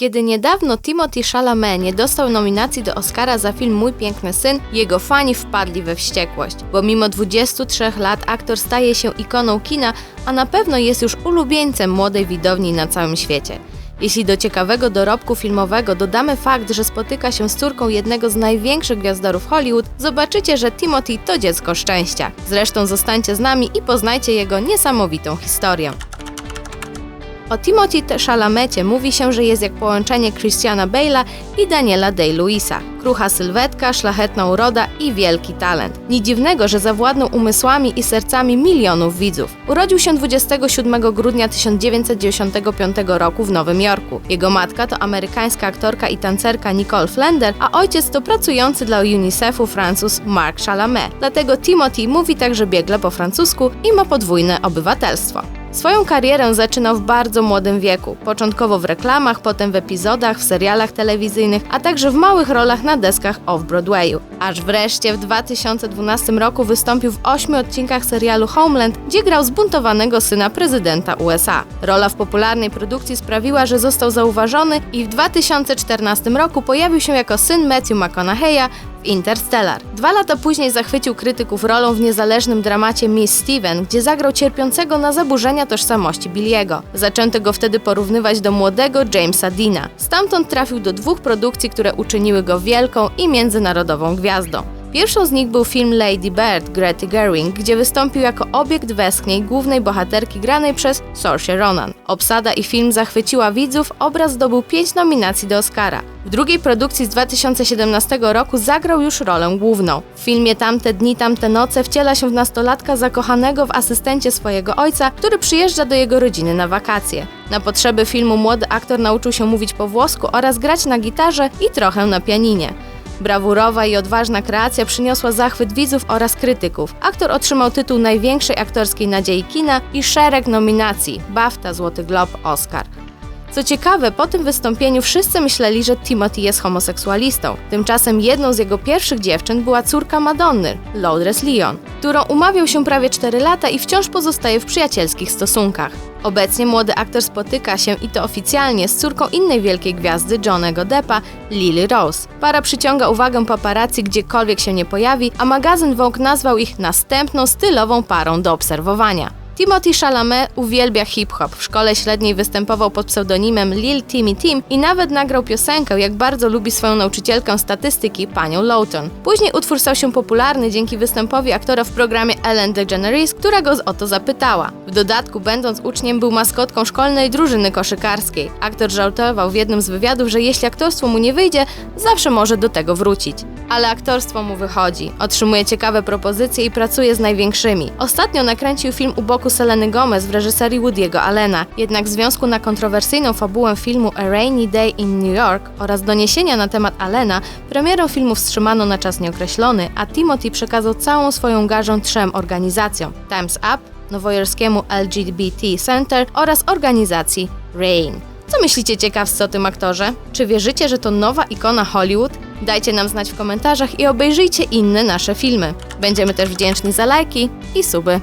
Kiedy niedawno Timothy Chalamet nie dostał nominacji do Oscara za film Mój Piękny Syn, jego fani wpadli we wściekłość, bo mimo 23 lat aktor staje się ikoną kina, a na pewno jest już ulubieńcem młodej widowni na całym świecie. Jeśli do ciekawego dorobku filmowego dodamy fakt, że spotyka się z córką jednego z największych gwiazdorów Hollywood, zobaczycie, że Timothy to dziecko szczęścia. Zresztą zostańcie z nami i poznajcie jego niesamowitą historię. O Timothy Chalamecie mówi się, że jest jak połączenie Christiana Bale'a i Daniela Day-Lewisa. Krucha sylwetka, szlachetna uroda i wielki talent. Nic dziwnego, że zawładnął umysłami i sercami milionów widzów. Urodził się 27 grudnia 1995 roku w Nowym Jorku. Jego matka to amerykańska aktorka i tancerka Nicole Flender, a ojciec to pracujący dla UNICEF-u Francuz Mark Chalamet. Dlatego Timothy mówi także biegle po francusku i ma podwójne obywatelstwo. Swoją karierę zaczynał w bardzo młodym wieku, początkowo w reklamach, potem w epizodach, w serialach telewizyjnych, a także w małych rolach na deskach off-Broadwayu. Aż wreszcie w 2012 roku wystąpił w ośmiu odcinkach serialu Homeland, gdzie grał zbuntowanego syna prezydenta USA. Rola w popularnej produkcji sprawiła, że został zauważony i w 2014 roku pojawił się jako syn Matthew McConaughey'a Interstellar. Dwa lata później zachwycił krytyków rolą w niezależnym dramacie Miss Steven, gdzie zagrał cierpiącego na zaburzenia tożsamości Billiego. Zaczęto go wtedy porównywać do młodego Jamesa Deana. Stamtąd trafił do dwóch produkcji, które uczyniły go wielką i międzynarodową gwiazdą. Pierwszą z nich był film Lady Bird Grety Gerwig, gdzie wystąpił jako obiekt westchnień głównej bohaterki granej przez Saoirse Ronan. Obsada i film zachwyciła widzów, obraz zdobył pięć nominacji do Oscara. W drugiej produkcji z 2017 roku zagrał już rolę główną. W filmie Tamte dni, tamte noce wciela się w nastolatka zakochanego w asystencie swojego ojca, który przyjeżdża do jego rodziny na wakacje. Na potrzeby filmu młody aktor nauczył się mówić po włosku oraz grać na gitarze i trochę na pianinie. Brawurowa i odważna kreacja przyniosła zachwyt widzów oraz krytyków. Aktor otrzymał tytuł największej aktorskiej nadziei kina i szereg nominacji BAFTA, Złoty Glob, Oscar. Co ciekawe, po tym wystąpieniu wszyscy myśleli, że Timothy jest homoseksualistą. Tymczasem jedną z jego pierwszych dziewczyn była córka Madonny, Laudres Leon, którą umawiał się prawie 4 lata i wciąż pozostaje w przyjacielskich stosunkach. Obecnie młody aktor spotyka się i to oficjalnie z córką innej wielkiej gwiazdy Johnego Deppa, Lily Rose. Para przyciąga uwagę paparazzi gdziekolwiek się nie pojawi, a magazyn Vogue nazwał ich następną stylową parą do obserwowania. Timothy Chalamet uwielbia hip-hop. W szkole średniej występował pod pseudonimem Lil Timmy Tim i nawet nagrał piosenkę, jak bardzo lubi swoją nauczycielkę statystyki, panią Lowton. Później utwór stał się popularny dzięki występowi aktora w programie Ellen DeGeneres, która go o to zapytała. W dodatku, będąc uczniem, był maskotką szkolnej drużyny koszykarskiej. Aktor żartował w jednym z wywiadów, że jeśli aktorstwo mu nie wyjdzie, zawsze może do tego wrócić. Ale aktorstwo mu wychodzi. Otrzymuje ciekawe propozycje i pracuje z największymi. Ostatnio nakręcił film u boku Seleny Gomez w reżyserii Woody'ego Allena. Jednak w związku na kontrowersyjną fabułę filmu A Rainy Day in New York oraz doniesienia na temat Allena, premierę filmu wstrzymano na czas nieokreślony, a Timothy przekazał całą swoją garzę trzem organizacjom: Times Up, nowojorskiemu LGBT Center oraz organizacji RAIN. Co myślicie ciekawscy o tym aktorze? Czy wierzycie, że to nowa ikona Hollywood? Dajcie nam znać w komentarzach i obejrzyjcie inne nasze filmy. Będziemy też wdzięczni za lajki i suby.